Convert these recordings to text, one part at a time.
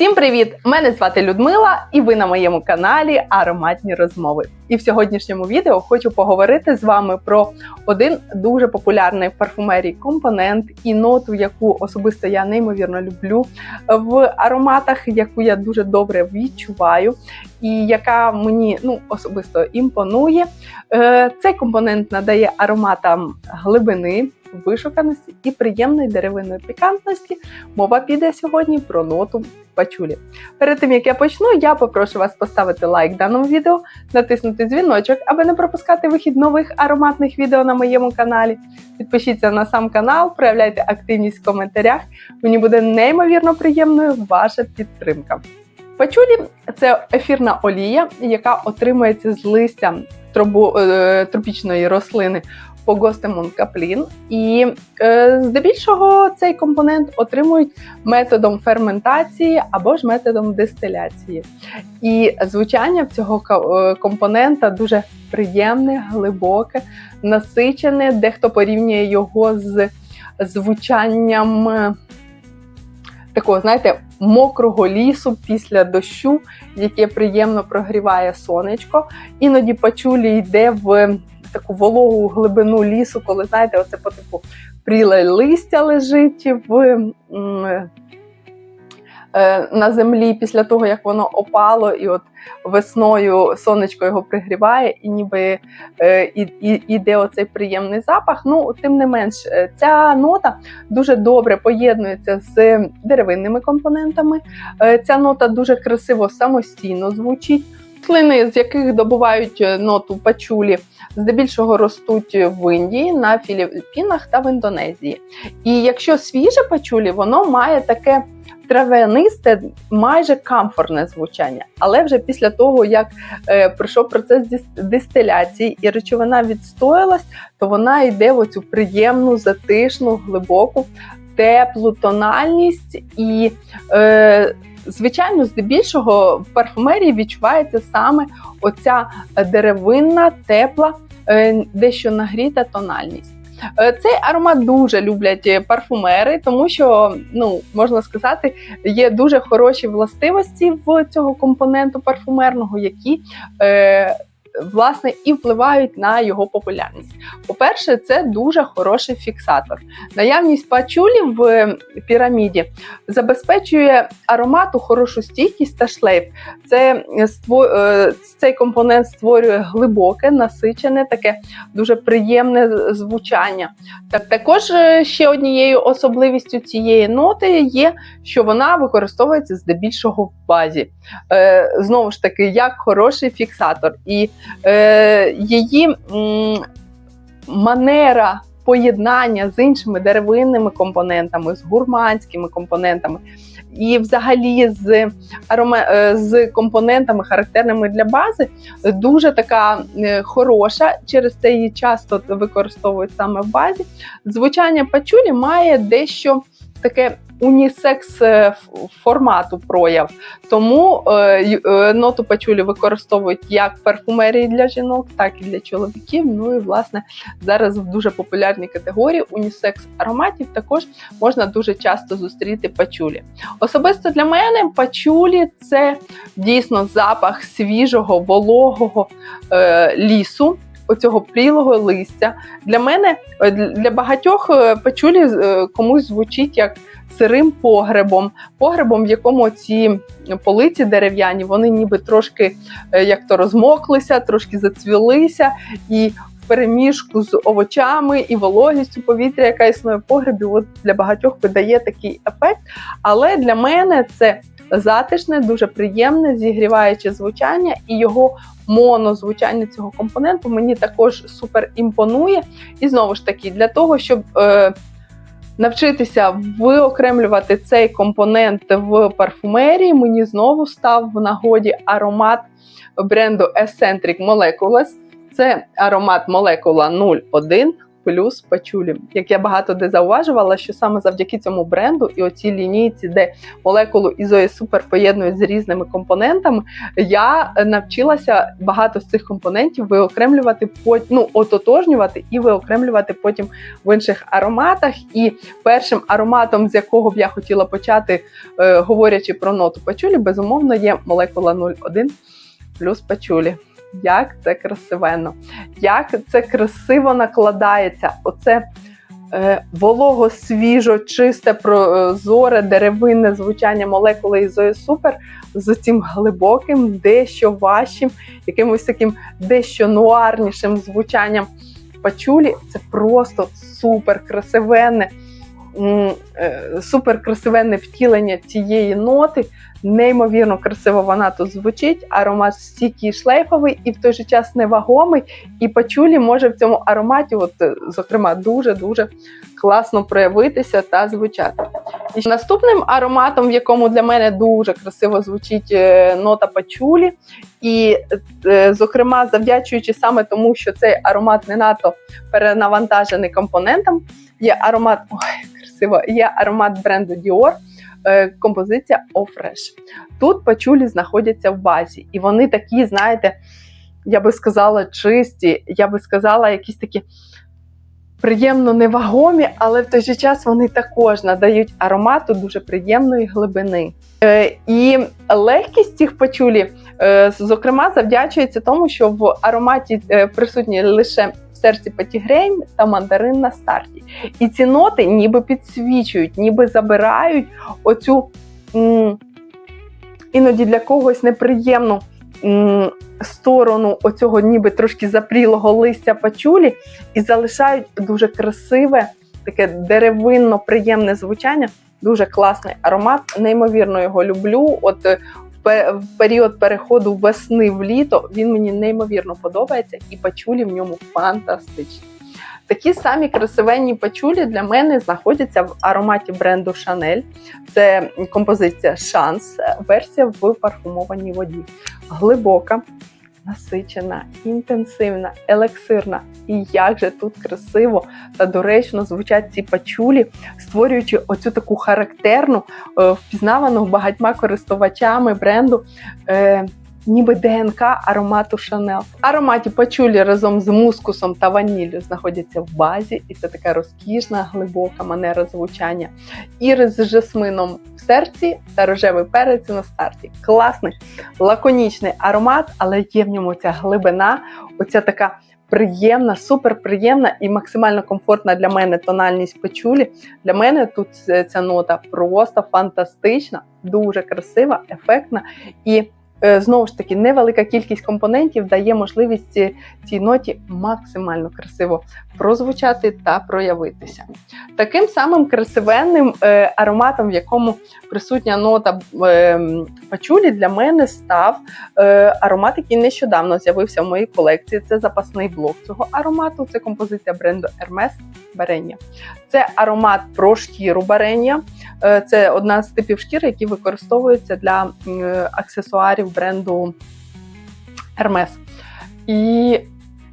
Всім привіт! Мене звати Людмила, і ви на моєму каналі Ароматні розмови. І в сьогоднішньому відео хочу поговорити з вами про один дуже популярний в парфумерії компонент і ноту, яку особисто я неймовірно люблю в ароматах, яку я дуже добре відчуваю, і яка мені ну особисто імпонує. Е, Цей компонент надає ароматам глибини. Вишуканості і приємної деревинної пікантності мова піде сьогодні про ноту пачулі. Перед тим як я почну, я попрошу вас поставити лайк даному відео, натиснути дзвіночок, аби не пропускати вихід нових ароматних відео на моєму каналі. Підпишіться на сам канал, проявляйте активність в коментарях. Мені буде неймовірно приємною ваша підтримка. Пачулі це ефірна олія, яка отримується з листя тробо, е, тропічної рослини Погостемон каплін. І е, здебільшого цей компонент отримують методом ферментації або ж методом дистиляції. І звучання цього е, компонента дуже приємне, глибоке, насичене. Дехто порівнює його з звучанням. Такого, знаєте, мокрого лісу після дощу, яке приємно прогріває сонечко. Іноді пачулі йде в таку вологу глибину лісу, коли знаєте, оце по типу пріле листя лежить в. Е, На землі після того, як воно опало, і от весною сонечко його пригріває, і ніби е, і, і, іде оцей приємний запах. Ну, тим не менш, е, ця нота дуже добре поєднується з деревинними компонентами. Ця нота дуже красиво самостійно звучить. Рослини, з яких добувають ноту пачулі, здебільшого ростуть в Індії, на Філіппінах та в Індонезії. І якщо свіже пачулі, воно має таке травянисте, майже камфорне звучання. Але вже після того, як е, пройшов процес дистиляції і речовина відстоялась, то вона йде в оцю приємну, затишну, глибоку, теплу тональність і. Е, Звичайно, здебільшого в парфумерії відчувається саме оця деревинна, тепла, е, дещо нагріта тональність. Е, Цей аромат дуже люблять е, парфумери, тому що ну можна сказати, є дуже хороші властивості в цього компоненту парфумерного, які е, власне і впливають на його популярність. По-перше, це дуже хороший фіксатор. Наявність пачулі в піраміді забезпечує аромату хорошу стійкість та шлейф. Це е, цей компонент створює глибоке, насичене, таке дуже приємне звучання. Так, також е, ще однією особливістю цієї ноти є, що вона використовується здебільшого в базі. Е, знову ж таки, як хороший фіксатор. І е, її манера поєднання з іншими деревинними компонентами, з гурманськими компонентами, і взагалі з, арома, е, з компонентами, характерними для бази, дуже така е, хороша. Через це її часто використовують саме в базі. Звучання пачулі має дещо таке унісекс е, формату прояв. Тому е, е, ноту пачулі використовують як парфумерії для жінок, так і для чоловіків. Ну і власне зараз в дуже популярній категорії унісекс ароматів також можна дуже часто зустріти пачулі. Особисто для мене пачулі це дійсно запах свіжого, вологого лісу. Оцього прілого листя. Для мене е, для багатьох е, пачулі е, комусь звучить як сирим погребом, погребом, в якому ці полиці дерев'яні, вони ніби трошки як то розмоклися, трошки зацвілися, і переміжку з овочами і вологістю повітря, яка існує в погребі, от для багатьох видає такий ефект. Але для мене це затишне, дуже приємне, зігріваюче звучання, і його монозвучання цього компоненту мені також супер імпонує. І знову ж таки, для того, щоб е, навчитися виокремлювати цей компонент в парфумерії, мені знову став в нагоді аромат бренду Eccentric Molecules. Це аромат молекула 01. Плюс пачулі. Як я багато де зауважувала, що саме завдяки цьому бренду і оцій лінійці, де молекулу ізої супер поєднують з різними компонентами, я навчилася багато з цих компонентів виокремлювати ну, ототожнювати і виокремлювати потім в інших ароматах. І першим ароматом, з якого б я хотіла почати, е, говорячи про ноту пачулі, безумовно, є молекула 01 плюс пачулі. Як це красивенно, як це красиво накладається. Оце е, волого, свіжо, чисте, прозоре, деревинне звучання молекули ізої супер з цим глибоким, дещо важчим, якимось таким дещо нуарнішим звучанням пачулі. Це просто супер красивенне, е, супер красивенне втілення цієї ноти. Неймовірно красиво вона тут звучить. Аромат стійкий, шлейфовий і в той же час невагомий. І пачулі може в цьому ароматі, от, е, зокрема, дуже-дуже класно проявитися та звучати. І наступним ароматом, в якому для мене дуже красиво звучить е, нота пачулі, і, е, зокрема, завдячуючи саме тому, що цей аромат не надто перенавантажений компонентом, є аромат, ой, красиво, є аромат бренду Dior. Е, Композиція О Fresh. Тут пачулі знаходяться в базі, і вони такі, знаєте, я би сказала, чисті, я би сказала, якісь такі приємно невагомі, але в той же час вони також надають аромату дуже приємної глибини. Е, і легкість цих пачулі, е, зокрема, завдячується тому, що в ароматі е, присутні лише серці патігрейм та мандарин на старті. І ці ноти ніби підсвічують, ніби забирають оцю м, іноді для когось неприємну сторону оцього ніби трошки запрілого листя пачулі і залишають дуже красиве, таке деревинно приємне звучання. Дуже класний аромат, неймовірно його люблю. От в період переходу весни в літо він мені неймовірно подобається, і пачулі в ньому фантастичні. Такі самі красивенні пачулі для мене знаходяться в ароматі бренду Chanel. Це композиція Шанс, версія в парфумованій воді. Глибока, насичена, інтенсивна, елексирна. І як же тут красиво та доречно звучать ці пачулі, створюючи оцю таку характерну, е, впізнавану багатьма користувачами бренду. Ніби ДНК аромату Шанел. Ароматі пачулі разом з мускусом та ваніллю знаходяться в базі, і це така розкішна, глибока манера звучання. Ірис з жасмином в серці та рожевий перець на старті. Класний, лаконічний аромат, але є в ньому ця глибина, оця така приємна, суперприємна і максимально комфортна для мене тональність пачулі. Для мене тут ця нота просто фантастична, дуже красива, ефектна і. Е, Знову ж таки, невелика кількість компонентів дає можливість цій ноті максимально красиво прозвучати та проявитися. Таким самим красивенним е, ароматом, в якому присутня нота е, пачулі, для мене став аромат, який нещодавно з'явився в моїй колекції. Це запасний блок цього аромату. Це композиція бренду Hermes Барення. Це аромат про шкіру барення. Це одна з типів шкіри, які використовуються для аксесуарів бренду Hermes. І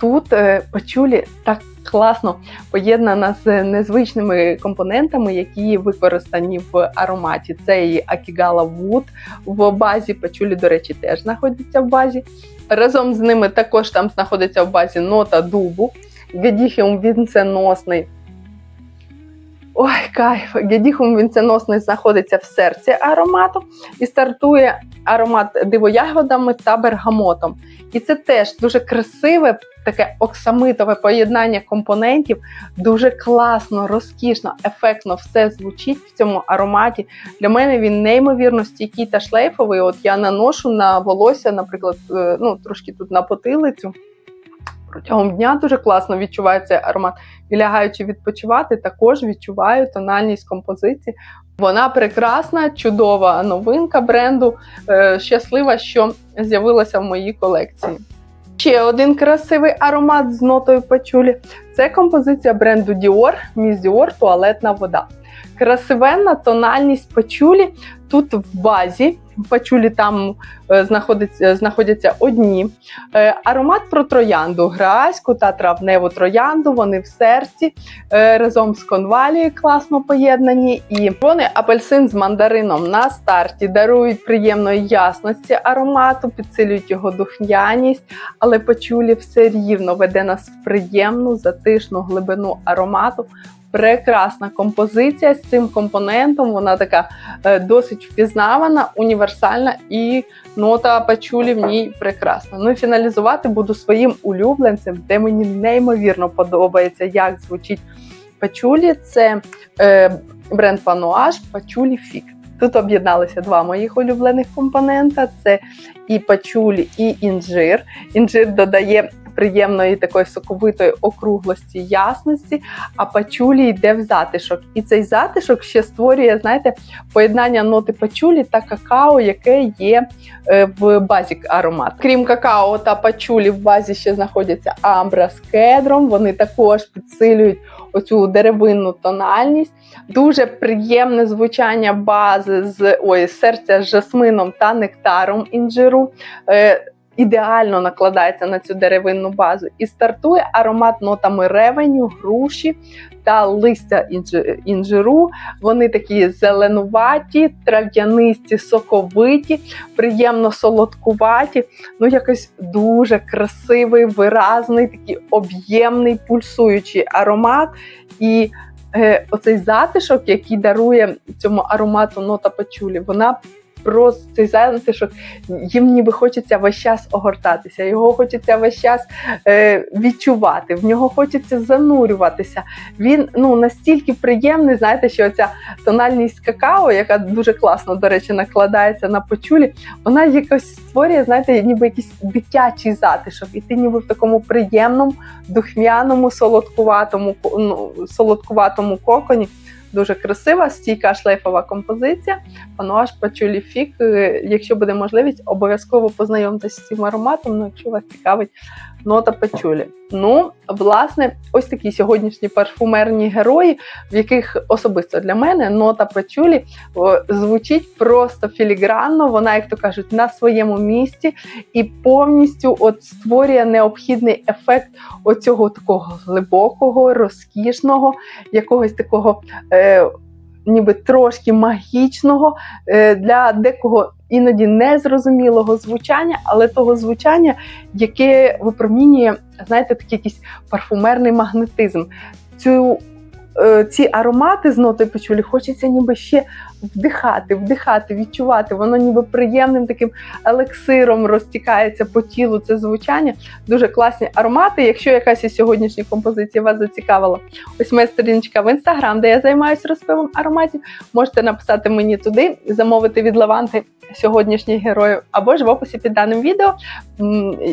тут е, пачулі так класно поєднана з незвичними компонентами, які використані в ароматі. Це і Akigala Wood в базі. Пачулі, до речі, теж знаходиться в базі. Разом з ними також там знаходиться в базі нота дубу. Гедіхіум вінценосний. Ой, кайф! Гедіхум вінценосний знаходиться в серці аромату і стартує аромат дивоягодами та бергамотом. І це теж дуже красиве, таке оксамитове поєднання компонентів. Дуже класно, розкішно, ефектно все звучить в цьому ароматі. Для мене він неймовірно стійкий та шлейфовий. От я наношу на волосся, наприклад, е, ну трошки тут на потилицю. Протягом дня дуже класно відчуваю цей аромат. І лягаючи відпочивати, також відчуваю тональність композиції. Вона прекрасна, чудова новинка бренду. Е, щаслива, що з'явилася в моїй колекції. Ще один красивий аромат з нотою пачулі це композиція бренду Dior Miss Dior туалетна вода. красивенна тональність пачулі. Тут в базі пачулі там е, знаходяться одні. Е, аромат про троянду, граську та травневу троянду. Вони в серці е, разом з конвалією класно поєднані. І вони апельсин з мандарином на старті дарують приємної ясності аромату, підсилюють його духняність, але пачулі все рівно веде нас в приємну затишну глибину аромату. Прекрасна композиція з цим компонентом. Вона така е, досить впізнавана, універсальна і нота пачулі в ній прекрасна. Ну і фіналізувати буду своїм улюбленцем, де мені неймовірно подобається, як звучить пачулі. Це е, бренд Пануаж Пачулі Фік. Тут об'єдналися два моїх улюблених компонента: це і пачулі, і інжир. Інжир додає приємної такої соковитої округлості, ясності, а пачулі йде в затишок. І цей затишок ще створює, знаєте, поєднання ноти пачулі та какао, яке є е, в базі аромат. Крім какао та пачулі, в базі ще знаходяться амбра з кедром. Вони також підсилюють оцю деревинну тональність. Дуже приємне звучання бази з ой, серця з жасмином та нектаром інжиру. Ідеально накладається на цю деревинну базу і стартує аромат нотами ревеню, груші та листя інжиру. Вони такі зеленуваті, трав'янисті, соковиті, приємно солодкуваті. Ну, якось дуже красивий, виразний, такий об'ємний, пульсуючий аромат. І е, оцей затишок, який дарує цьому аромату нота пачулі, вона просто цей затишок, їм ніби хочеться весь час огортатися, його хочеться весь час е, відчувати, в нього хочеться занурюватися. Він ну настільки приємний, знаєте, що ця тональність какао, яка дуже класно, до речі, накладається на почулі, вона якось створює, знаєте, ніби якийсь дитячий затишок, і ти ніби в такому приємному, духмяному, солодкуватому, ну, солодкуватому коконі. Дуже красива, стійка шлейфова композиція. Пануаш Пачулі Фік. Е, якщо буде можливість, обов'язково познайомтеся з цим ароматом, ну, якщо вас цікавить нота пачулі. Ну, власне, ось такі сьогоднішні парфумерні герої, в яких особисто для мене нота пачулі звучить просто філігранно. Вона, як то кажуть, на своєму місці і повністю от створює необхідний ефект оцього такого глибокого, розкішного, якогось такого. Е, Ніби трошки магічного е, для декого іноді незрозумілого звучання, але того звучання, яке випромінює, знаєте, такий якийсь парфумерний магнетизм. Цю Е, ці аромати з нотою печулі хочеться ніби ще вдихати, вдихати, відчувати. Воно ніби приємним таким елексиром розтікається по тілу. Це звучання. Дуже класні аромати. Якщо якась із сьогоднішніх композицій вас зацікавила, ось моя сторіночка в інстаграм, де я займаюся розпивом ароматів, можете написати мені туди, замовити від лаванти сьогоднішніх героїв, або ж в описі під даним відео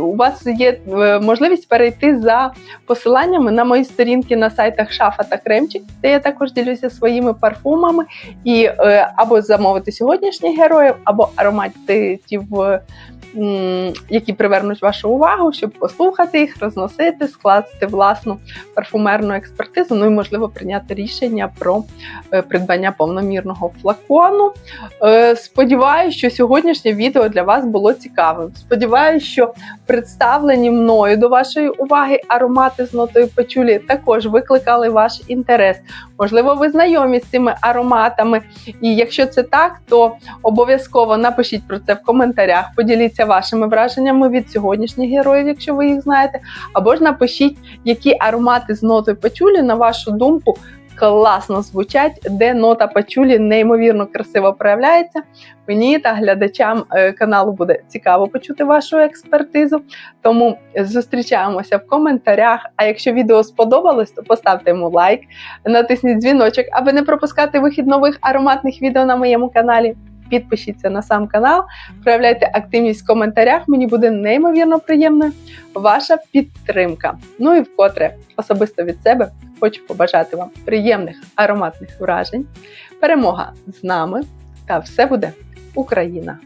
у вас є е, можливість перейти за посиланнями на мої сторінки на сайтах Шафа та Кремчик, де я також ділюся своїми парфумами, і е, або замовити сьогоднішніх героїв, або ароматів які привернуть вашу увагу, щоб послухати їх, розносити, скласти власну парфумерну експертизу, ну і, можливо, прийняти рішення про е, придбання повномірного флакону. Е, сподіваюсь, що сьогоднішнє відео для вас було цікавим. Сподіваюсь, що представлені мною до вашої уваги аромати з нотою печулі також викликали ваш інтерес. Можливо, ви знайомі з цими ароматами. І якщо це так, то обов'язково напишіть про це в коментарях. Поділіться вашими враженнями від сьогоднішніх героїв, якщо ви їх знаєте. Або ж напишіть, які аромати з нотою пачулі, на вашу думку, класно звучать, де нота пачулі неймовірно красиво проявляється. Мені та глядачам е, каналу буде цікаво почути вашу експертизу. Тому зустрічаємося в коментарях. А якщо відео сподобалось, то поставте йому лайк, натисніть дзвіночок, аби не пропускати вихід нових ароматних відео на моєму каналі. Підпишіться на сам канал, проявляйте активність в коментарях. Мені буде неймовірно приємною ваша підтримка. Ну і вкотре особисто від себе хочу побажати вам приємних ароматних вражень. Перемога з нами! Та все буде Україна!